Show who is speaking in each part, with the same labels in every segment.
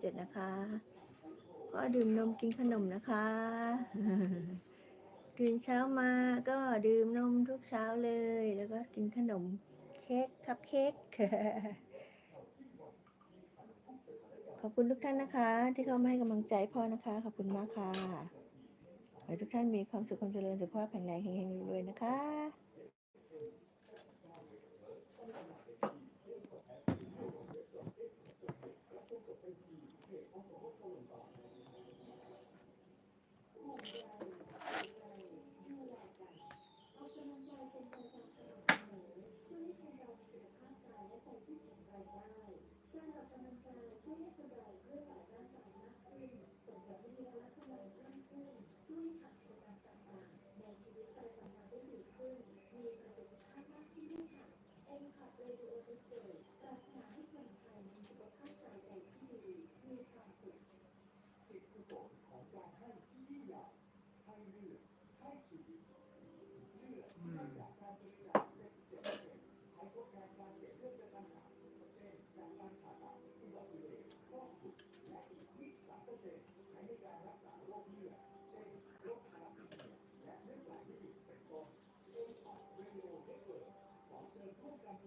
Speaker 1: เจ็ดนะคะ ก็ดื่มนมกินขนมนะคะ ตื่นเช้ามาก็ดื่มนมทุกเช้าเลย แล้วก็กินขนมเค้กคัพเค้กขอบคุณทุกท่านนะคะ ที่เข้ามาให้กำลังใจพ่อนะคะ ขอบคุณมากค่ะขอให้ทุกท่านมีความสุขความเจริญสุขภาพแข็งแรงเฮงๆรวยๆนะคะ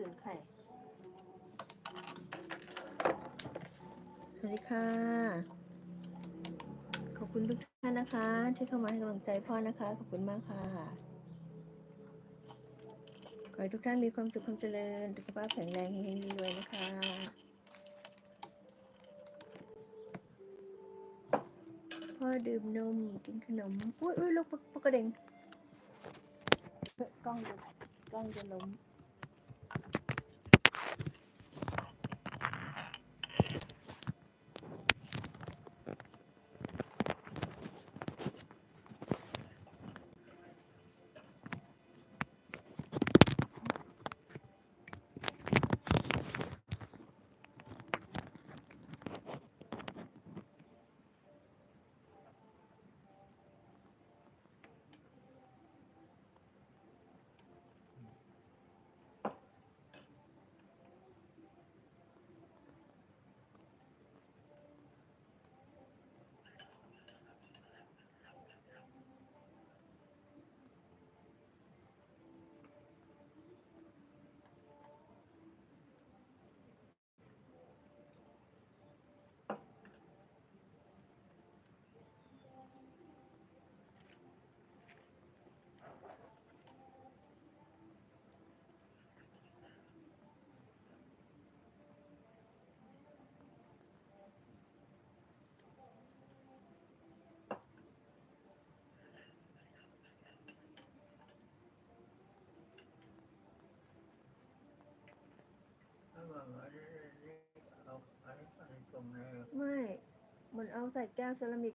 Speaker 1: ไปถึงไข่สวัสดีค่ะ ขอบคุณทุกท่านนะคะ ที่เข้ามาให้กำลังใจพ่อนะคะ ขอบคุณมากค่ะ ขอให้ทุกท่านมีความสุขความเจริญสุขภาพแข็งแรงเฮงๆรวยๆนะคะพ่อดื่มนมกินขนม อุ้ยอุ้ยลูกปกกระเด็งกล้องจะกล้องจะล้ม ไม่ มันเอาใส่แก้วเซรามิก